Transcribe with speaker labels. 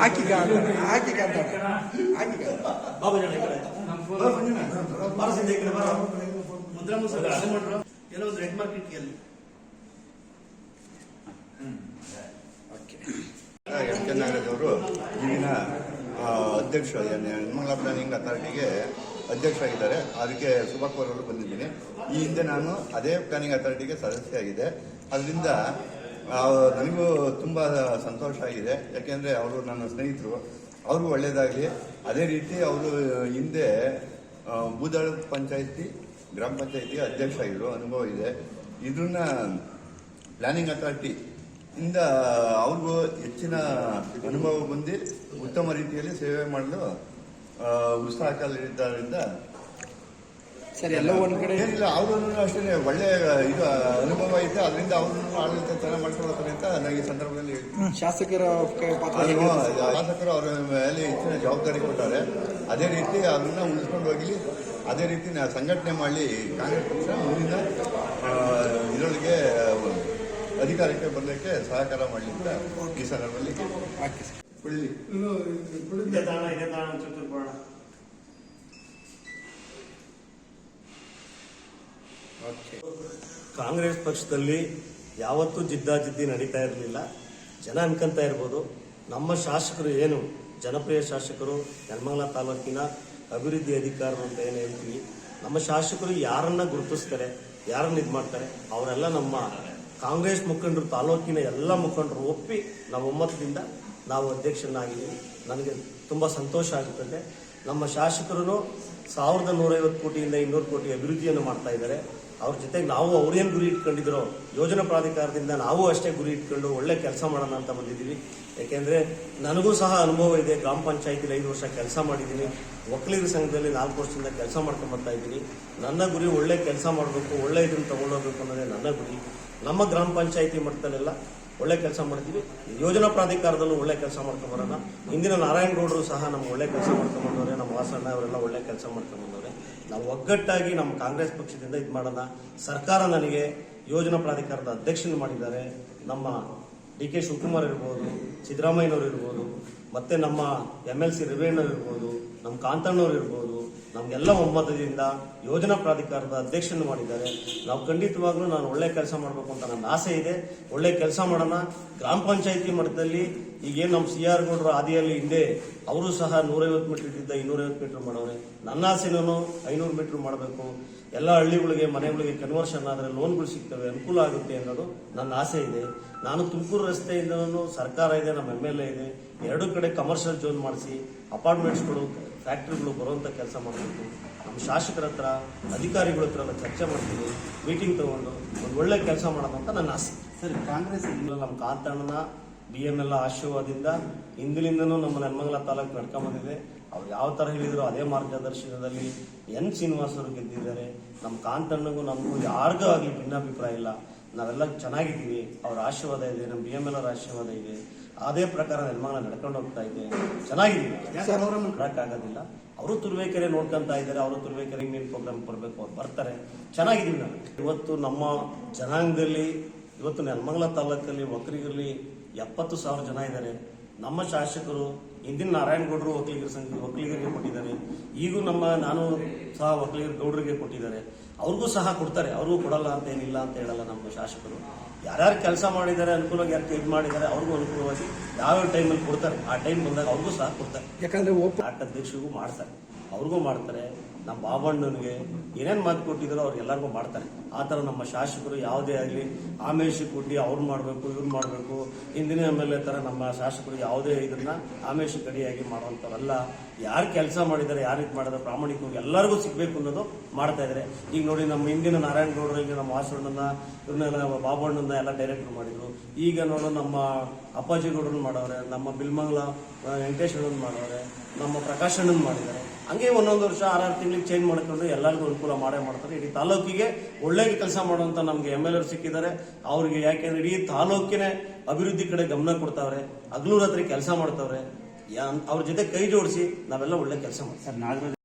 Speaker 1: ಹಾಕಿ ಹಾಕಿ ಹಾಕಿ
Speaker 2: ಬಾಬಾ ಜನ. ಏನೋ ಒಂದು ರೆಡ್ ಮಾರ್ಕೆಟ್ ಅಲ್ಲಿ.
Speaker 3: ಅವರು ಈಗಿನ ಅಧ್ಯಕ್ಷ ನಿರ್ಮಲಾ ಪ್ಲಾನಿಂಗ್ ಅಥಾರಿಟಿಗೆ ಅಧ್ಯಕ್ಷರಾಗಿದ್ದಾರೆ. ಅದಕ್ಕೆ ಶುಭ ಕೋರಲು ಬಂದಿದ್ದೀನಿ. ಈ ಹಿಂದೆ ನಾನು ಅದೇ ಪ್ಲಾನಿಂಗ್ ಅಥಾರಿಟಿಗೆ ಸದಸ್ಯ ಆಗಿದೆ ಅದರಿಂದ ನನಗೂ ತುಂಬ ಸಂತೋಷ ಆಗಿದೆ. ಯಾಕೆಂದರೆ ಅವರು ನನ್ನ ಸ್ನೇಹಿತರು. ಅವರು ಒಳ್ಳೆಯದಾಗಲಿ ಅದೇ ರೀತಿ ಅವರು ಹಿಂದೆ ಬೂದಳ ಪಂಚಾಯಿತಿ ಪಂಚಾಯತಿ, ಗ್ರಾಮ ಪಂಚಾಯಿತಿ ಅಧ್ಯಕ್ಷ ಆಗಿದ್ರು ಅನುಭವ ಇದೆ. ಇದನ್ನ ಪ್ಲಾನಿಂಗ್ ಅಥಾರಿಟಿ ಇಂದ ಅವ್ರಿಗೂ ಹೆಚ್ಚಿನ ಅನುಭವ ಬಂದು ಉತ್ತಮ ರೀತಿಯಲ್ಲಿ ಸೇವೆ ಮಾಡಲು ಆ,
Speaker 1: ಸರಿ ಎಲ್ಲ ಒಂದು ಕಡೆ
Speaker 3: ಏನಿಲ್ಲ ಅವರು ಅಷ್ಟೇ ಒಳ್ಳೆ ಇದು ಅನುಭವ ಐತೆ ಅದರಿಂದ ಅವರು ಆಡಳಿತ ಚೆನ್ನಾಗಿ ಮಾಡ್ಕೊಳ್ತಾರೆ ಅಂತ ನನಗೆ ಈ ಸಂದರ್ಭದಲ್ಲಿ.
Speaker 1: ಶಾಸಕರ?
Speaker 3: ಶಾಸಕರು ಅವರ ಮೇಲೆ ಹೆಚ್ಚಿನ ಜವಾಬ್ದಾರಿ ಕೊಟ್ಟಾರೆ ಅದೇ ರೀತಿ ಅದನ್ನ ಉಳಿಸ್ಕೊಂಡು ಹೋಗಲಿ ಅದೇ ರೀತಿ ನಾ ಸಂಘಟನೆ ಮಾಡಿ ಕಾಂಗ್ರೆಸ್ ಪಕ್ಷ ಮುಂದಿನ ಇದರೊಳಗೆ ಅಧಿಕಾರಕ್ಕೆ ಬರಲಿಕ್ಕೆ ಸಹಕಾರ ಮಾಡಲಿಕ್ಕೆ ಈ ಸಂದರ್ಭದಲ್ಲಿ
Speaker 2: ಇದೇ ಕಾಂಗ್ರೆಸ್ ಪಕ್ಷದಲ್ಲಿ ಯಾವತ್ತೂ ಜಿದ್ದಾಜಿದ್ದಿ ನಡೀತಾ ಇರಲಿಲ್ಲ. ಜನ ಅನ್ಕಂತ ಇರ್ಬೋದು. ನಮ್ಮ ಶಾಸಕರು ಏನು? ಜನಪ್ರಿಯ ಶಾಸಕರು ನೆಲಮಂಗಲ ತಾಲೂಕಿನ ಅಭಿವೃದ್ಧಿ ಅಧಿಕಾರರು ಅಂತ ಏನು ಹೇಳ್ತೀವಿ? ನಮ್ಮ ಶಾಸಕರು ಯಾರನ್ನ ಗುರುತಿಸ್ತಾರೆ ಯಾರನ್ನ ಇದು ಮಾಡ್ತಾರೆ? ಅವರೆಲ್ಲ ನಮ್ಮ ಕಾಂಗ್ರೆಸ್ ಮುಖಂಡರು ತಾಲೂಕಿನ ಎಲ್ಲ ಮುಖಂಡರು ಒಪ್ಪಿ ನಾವು ಒಮ್ಮತದಿಂದ ನಾವು ಅಧ್ಯಕ್ಷನಾಗಿದ್ದೀವಿ ನನಗೆ ತುಂಬ ಸಂತೋಷ ಆಗುತ್ತದೆ. ನಮ್ಮ ಶಾಸಕರು ಸಾವಿರದ ನೂರೈವತ್ತು ಕೋಟಿಯಿಂದ ಇನ್ನೂರು ಕೋಟಿ ಅಭಿವೃದ್ಧಿಯನ್ನು ಮಾಡ್ತಾ ಇದ್ದಾರೆ. ಅವ್ರ ಜೊತೆಗೆ ನಾವು ಅವರೇನು ಗುರಿ ಇಟ್ಕೊಂಡಿದ್ರು, ಯೋಜನಾ ಪ್ರಾಧಿಕಾರದಿಂದ ನಾವು ಅಷ್ಟೇ ಗುರಿ ಇಟ್ಕೊಂಡು ಒಳ್ಳೆ ಕೆಲಸ ಮಾಡೋಣ ಅಂತ ಬಂದಿದ್ದೀವಿ. ಯಾಕೆಂದ್ರೆ ನನಗೂ ಸಹ ಅನುಭವ ಇದೆ. ಗ್ರಾಮ ಪಂಚಾಯತಿಲಿ ಐದು ವರ್ಷ ಕೆಲಸ ಮಾಡಿದ್ದೀನಿ. ಒಕ್ಕಲಿಗರ ಸಂಘದಲ್ಲಿ ನಾಲ್ಕು ವರ್ಷದಿಂದ ಕೆಲಸ ಮಾಡ್ಕೊಂಡು ಬರ್ತಾ ಇದ್ದೀನಿ. ನನ್ನ ಗುರಿ ಒಳ್ಳೆ ಕೆಲಸ ಮಾಡಬೇಕು, ಒಳ್ಳೆ ಇದನ್ನು ತಗೊಂಡೋಗ್ಬೇಕು ಅನ್ನೋದೇ ನನ್ನ ಗುರಿ. ನಮ್ಮ ಗ್ರಾಮ ಪಂಚಾಯತಿ ಮಟ್ಟದಲ್ಲೆಲ್ಲ ಒಳ್ಳೆ ಕೆಲಸ ಮಾಡ್ತೀವಿ. ಯೋಜನಾ ಪ್ರಾಧಿಕಾರದಲ್ಲೂ ಒಳ್ಳೆ ಕೆಲಸ ಮಾಡ್ಕೊಂಡು ಬರೋಣ ಹಿಂದಿನ ನಾರಾಯಣ ಗೌಡರು ಸಹ ನಮ್ಗೆ ಒಳ್ಳೆ ಕೆಲಸ ಮಾಡ್ಕೊಂಡು ಬಂದವ್ರೆ. ನಮ್ಮ ವಾಸಣ್ಣ ಅವರೆಲ್ಲ ಒಳ್ಳೆ ಕೆಲಸ ಮಾಡ್ಕೊಂಡು ಬಂದವ್ರೆ. ನಾವು ಒಗ್ಗಟ್ಟಾಗಿ ನಮ್ಮ ಕಾಂಗ್ರೆಸ್ ಪಕ್ಷದಿಂದ ಇದು ಮಾಡೋಣ ಸರ್ಕಾರ ನನಗೆ ಯೋಜನಾ ಪ್ರಾಧಿಕಾರದ ಅಧ್ಯಕ್ಷನ ಮಾಡಿದ್ದಾರೆ. ನಮ್ಮ ಡಿ ಕೆ ಶಿವಕುಮಾರ್ ಇರ್ಬೋದು, ಸಿದ್ದರಾಮಯ್ಯನವರು ಇರ್ಬೋದು ಮತ್ತೆ ನಮ್ಮ ಎಂ ಎಲ್ ಸಿ ರೇವಣ್ಣವ್ರು ಇರ್ಬೋದು, ನಮ್ಮ ಕಾಂತಣ್ಣವ್ರು ಇರ್ಬೋದು, ನಮ್ಗೆಲ್ಲ ಒಮ್ಮತದಿಂದ ಯೋಜನಾ ಪ್ರಾಧಿಕಾರದ ಅಧ್ಯಕ್ಷನ ಮಾಡಿದ್ದಾರೆ. ನಾವು ಖಂಡಿತವಾಗ್ಲೂ ನಾನು ಒಳ್ಳೆ ಕೆಲಸ ಮಾಡಬೇಕು ಅಂತ ನನ್ನ ಆಸೆ ಇದೆ. ಒಳ್ಳೆ ಕೆಲಸ ಮಾಡೋಣ. ಗ್ರಾಮ ಪಂಚಾಯತಿ ಮಟ್ಟದಲ್ಲಿ ಈಗೇನು ನಮ್ಮ ಸಿ ಆರ್ ಗೌಡರು ಆದಿಯಲ್ಲಿ ಹಿಂದೆ ಅವರು ಸಹ ನೂರೈವತ್ತು ಮೀಟರ್ ಇದ್ದಿದ್ದ ಇನ್ನೂರೈವತ್ತು ಮೀಟರ್ ಮಾಡೋರೆ. ನನ್ನ ಆಸೆನೂ ಐನೂರು ಮೀಟರ್ ಮಾಡಬೇಕು. ಎಲ್ಲ ಹಳ್ಳಿಗಳಿಗೆ, ಮನೆಗಳಿಗೆ ಕನ್ವರ್ಷನ್ ಆದರೆ ಲೋನ್ಗಳು ಸಿಗ್ತವೆ, ಅನುಕೂಲ ಆಗುತ್ತೆ ಅನ್ನೋದು ನನ್ನ ಆಸೆ ಇದೆ. ನಾನು ತುಮಕೂರು ರಸ್ತೆಯಿಂದನೂ ಸರ್ಕಾರ ಇದೆ, ನಮ್ಮ ಎಂ ಎಲ್ ಎ ಇದೆ. ಎರಡು ಕಡೆ ಕಮರ್ಷಿಯಲ್ ಝೋನ್ ಮಾಡಿಸಿ ಅಪಾರ್ಟ್ಮೆಂಟ್ಸ್ಗಳು ಫ್ಯಾಕ್ಟ್ರಿಗಳು ಬರುವಂಥ ಕೆಲಸ ಮಾಡಬೇಕು. ನಮ್ಮ ಶಾಸಕರ ಹತ್ರ ಅಧಿಕಾರಿಗಳ ಹತ್ರ ಎಲ್ಲ ಚರ್ಚೆ ಮಾಡ್ತೀವಿ ಮೀಟಿಂಗ್ ತಗೊಂಡು ಒಂದು ಒಳ್ಳೆ ಕೆಲಸ ಮಾಡೋಣ ಅಂತ ನನ್ನ ಆಸೆ.
Speaker 4: ಸರ್ ಕಾಂಗ್ರೆಸ್
Speaker 2: ನಮ್ಮ ಕಾಂತಣ್ಣನ ಬಿ ಎಂ ಎಲ್ ಆಶೀರ್ವಾದದಿಂದ ಹಿಂದಿನಿಂದನೂ ನಮ್ಮ ನೆಲಮಂಗಲ ತಾಲೂಕು ನಡ್ಕೊಂಬಂದಿದೆ ಅವ್ರು ಯಾವ ಥರ ಹೇಳಿದ್ರು ಅದೇ ಮಾರ್ಗದರ್ಶನದಲ್ಲಿ ಎನ್ ಶ್ರೀನಿವಾಸ್ ಅವರು ಗೆದ್ದಿದ್ದಾರೆ. ನಮ್ಮ ಕಾಂತಣ್ಣಗೂ ನಮಗೂ ಯಾರಿಗೂ ಆಗಲಿ ಭಿನ್ನಾಭಿಪ್ರಾಯ ಇಲ್ಲ. ನಾವೆಲ್ಲ ಚೆನ್ನಾಗಿದ್ದೀವಿ. ಅವ್ರ ಆಶೀರ್ವಾದ ಇದೆ ನಮ್ಮ ಬಿ ಎಂ ಎಲ್ ಆಶೀರ್ವಾದ ಇದೆ. ಅದೇ ಪ್ರಕಾರ ನಿರ್ಮಾಣ ನಡ್ಕೊಂಡು ಹೋಗ್ತಾ ಇದೆ.
Speaker 1: ಚೆನ್ನಾಗಿದೆ.
Speaker 2: ಆಗೋದಿಲ್ಲ. ಅವರು ತುರುವೇಕೆರೆ ನೋಡ್ಕೊಂತ ಇದ್ದಾರೆ. ಅವರು ತುರುವೇಕೆರೆ ಮೀನ್ ಪ್ರೋಗ್ರಾಮ್ ಬರಬೇಕು ಅವ್ರು ಬರ್ತಾರೆ. ಚೆನ್ನಾಗಿದ್ದೀವಿ ನಾನು ಇವತ್ತು ನಮ್ಮ ಜನಾಂಗದಲ್ಲಿ ಇವತ್ತು ನೆಲಮಂಗಲ ತಾಲೂಕಲ್ಲಿ ಒಕ್ಕರಿಗರಲ್ಲಿ ಎಪ್ಪತ್ತು ಸಾವಿರ ಜನ ಇದ್ದಾರೆ. ನಮ್ಮ ಶಾಸಕರು ಹಿಂದಿನ ನಾರಾಯಣಗೌಡರು ಒಕ್ಕಲಿಗರ ಸಂಘ ಒಕ್ಕಲಿಗರಿಗೆ ಕೊಟ್ಟಿದ್ದಾರೆ. ಈಗೂ ನಮ್ಮ ನಾನು ಸಹ ಒಕ್ಕಲಿಗರ ಗೌಡರಿಗೆ ಕೊಟ್ಟಿದ್ದಾರೆ. ಅವ್ರಿಗೂ ಸಹ ಕೊಡ್ತಾರೆ. ಅವ್ರಿಗೂ ಕೊಡಲ್ಲ ಅಂತ ಏನಿಲ್ಲ ಅಂತ ಹೇಳಲ್ಲ ನಮ್ಮ ಶಾಸಕರು. ಯಾರ್ಯಾರು ಕೆಲಸ ಮಾಡಿದ್ದಾರೆ ಅನುಕೂಲವಾಗಿ ಯಾರು ಇದು ಮಾಡಿದ್ದಾರೆ ಅವ್ರಿಗೂ ಅನುಕೂಲವಾಗಿ ಯಾವ್ಯಾವ ಟೈಮಲ್ಲಿ ಕೊಡ್ತಾರೆ ಆ ಟೈಮ್ ಬಂದಾಗ ಅವ್ರಿಗೂ ಸಹ ಕೊಡ್ತಾರೆ.
Speaker 1: ಯಾಕಂದ್ರೆ ಓಪನ್
Speaker 2: ಆಟ ಅಧ್ಯಕ್ಷರಿಗೂ ಮಾಡ್ತಾರೆ. ಅವ್ರಿಗೂ ಮಾಡ್ತಾರೆ. ನಮ್ಮ ಬಾಬಣ್ಣನಿಗೆ ಏನೇನು ಮಾತು ಕೊಟ್ಟಿದ್ರು ಅವ್ರಿಗೆಲ್ಲರಿಗೂ ಮಾಡ್ತಾರೆ. ಆ ಥರ ನಮ್ಮ ಶಾಸಕರು ಯಾವುದೇ ಆಗಲಿ ಆಮೇಶ ಕೊಟ್ಟು ಅವ್ರು ಮಾಡಬೇಕು, ಇವ್ರು ಮಾಡಬೇಕು. ಹಿಂದಿನ ಎಂ ಎಲ್ ಎ ಥರ ನಮ್ಮ ಶಾಸಕರು ಯಾವುದೇ ಇದನ್ನ ಆಮೇಶ ಕಡಿಯಾಗಿ ಮಾಡುವಂಥವಲ್ಲ. ಯಾರು ಕೆಲಸ ಮಾಡಿದ್ದಾರೆ ಯಾರು ಇದು ಮಾಡಿದ್ರೆ, ಪ್ರಾಮಾಣಿಕವಾಗಿ ಎಲ್ಲರಿಗೂ ಸಿಗಬೇಕು ಅನ್ನೋದು ಮಾಡ್ತಾ ಇದ್ದಾರೆ ಈಗ ನೋಡಿ ನಮ್ಮ ಹಿಂದಿನ ನಾರಾಯಣ ಗೌಡರಿಗೆ ನಮ್ಮ ವಾಸಣ್ಣನ ಇವ್ರನ್ನೆಲ್ಲ ಬಾಬಣ್ಣನ ಎಲ್ಲ ಡೈರೆಕ್ಟರ್ ಮಾಡಿದ್ರು. ಈಗ ನೋಡೋ ನಮ್ಮ ಅಪ್ಪಾಜಿ ಮಾಡವ್ರೆ, ನಮ್ಮ ಬಿಲ್ಮಂಗ್ಲ ವೆಂಕಟೇಶ್ ಮಾಡವ್ರೆ, ನಮ್ಮ ಪ್ರಕಾಶ್ ಅಣ್ಣನ್ ಮಾಡಿದ್ದಾರೆ. ಹಂಗೆ ಒಂದೊಂದು ವರ್ಷ ಆರಾರು ತಿಂಗಳಿಗೆ ಚೇಂಜ್ ಮಾಡ್ಕೊಂಡು ಎಲ್ಲರಿಗೂ ಅನುಕೂಲ ಮಾಡೇ ಮಾಡ್ತಾರೆ. ಇಡೀ ತಾಲೂಕಿಗೆ ಒಳ್ಳೆ ಕೆಲಸ ಮಾಡುವಂಥ ನಮಗೆ ಎಂ ಎಲ್ ಎರ್ ಸಿಕ್ಕಿದ್ದಾರೆ. ಅವ್ರಿಗೆ ಯಾಕೆಂದ್ರೆ ಇಡೀ ತಾಲೂಕಿನೇ ಅಭಿವೃದ್ಧಿ ಕಡೆ ಗಮನ ಕೊಡ್ತಾವ್ರೆ. ಹಗ್ಲು ರಾತ್ರಿ ಕೆಲಸ ಮಾಡ್ತಾವ್ರೆ. ಅವ್ರ ಜೊತೆ ಕೈ ಜೋಡಿಸಿ ನಾವೆಲ್ಲ ಒಳ್ಳೆ ಕೆಲಸ ಮಾಡ್ತೀವಿ.